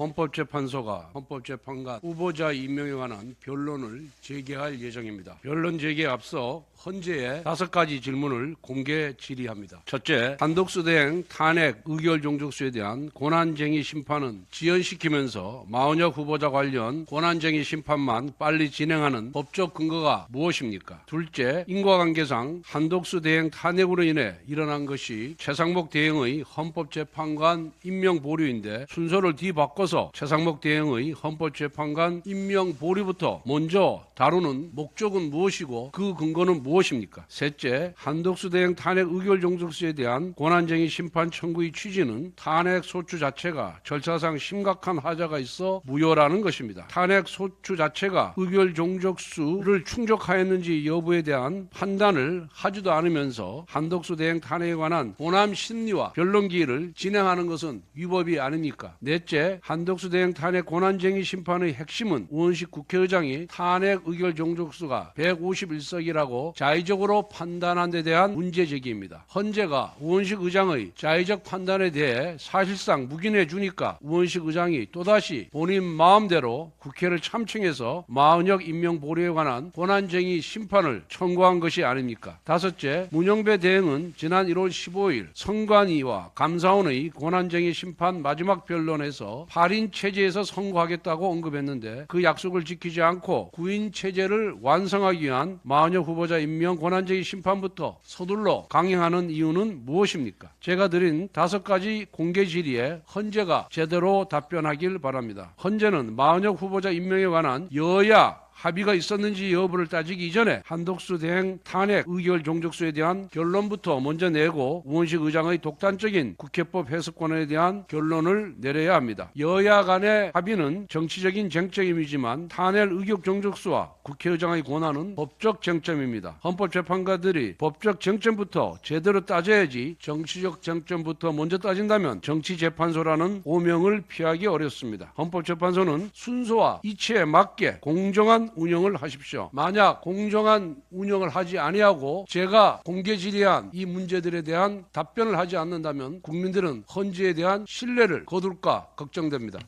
헌법재판소가 헌법재판관 후보자 임명에 관한 변론을 재개할 예정입니다. 변론 재개에 앞서 헌재에 다섯 가지 질문을 공개 질의합니다. 첫째, 단독 수 대행 탄핵 의결 종족수에 대한 권한쟁의 심판은 지연시키면서 마은혁 후보자 관련 권한쟁의 심판만 빨리 진행하는 법적 근거가 무엇입니까? 둘째, 인과관계상 한독수 대행 탄핵으로 인해 일어난 것이 최상목 대행의 헌법재판관 임명 보류인데 순서를 뒤바꿔서 최상목 대행의 헌법재판관 임명 보류부터 먼저 다루는 목적은 무엇이고 그 근거는 무엇입니까? 셋째, 한독수 대행 탄핵 의결 종족수에 대한 권한쟁의 심판 청구의 취지는 탄핵 소추 자체가 절차상 심각한 하자가 있어 무효라는 것입니다. 탄핵 소추 자체가 의결 종족수를 충족하였는지 여부에 대한 판단을 하지도 않으면서 한독수 대행 탄핵에 관한 본함 심리와 변론 기일을 진행하는 것은 위법이 아닙니까? 넷째, 한 독수 대행 탄핵 권한쟁의 심판의 핵심은 우원식 국회의장이 탄핵 의결 종족수가 151석이라고 자의적으로 판단한 데 대한 문제 제기입니다. 헌재가 우원식 의장의 자의적 판단에 대해 사실상 묵인해 주니까 우원식 의장이 또다시 본인 마음대로 국회를 참청해서 마은혁 임명 보류에 관한 권한쟁의 심판을 청구한 것이 아닙니까? 다섯째, 문영배 대행은 지난 1월 15일 선관위와 감사원의 권한쟁의 심판 마지막 변론에서 8인 체제에서 선고하겠다고 언급했는데 그 약속을 지키지 않고 9인 체제를 완성하기 위한 마은혁 후보자 임명 권한쟁의 심판부터 서둘러 강행하는 이유는 무엇입니까? 제가 드린 다섯 가지 공개 질의에 헌재가 제대로 답변하길 바랍니다. 헌재는 마은혁 후보자 임명에 관한 여야 합의가 있었는지 여부를 따지기 이전에 한독수 대행 탄핵 의결 종족수에 대한 결론부터 먼저 내고 우원식 의장의 독단적인 국회법 해석권에 대한 결론을 내려야 합니다. 여야 간의 합의는 정치적인 쟁점이지만 탄핵 의결 종족수와 국회의장의 권한은 법적 쟁점입니다. 헌법재판관들이 법적 쟁점부터 제대로 따져야지 정치적 쟁점부터 먼저 따진다면 정치재판소라는 오명을 피하기 어렵습니다. 헌법재판소는 순서와 이치에 맞게 운영을 하십시오. 만약 공정한 운영을 하지 아니하고 제가 공개 질의한 이 문제들에 대한 답변을 하지 않는다면 국민들은 헌재에 대한 신뢰를 거둘까 걱정됩니다.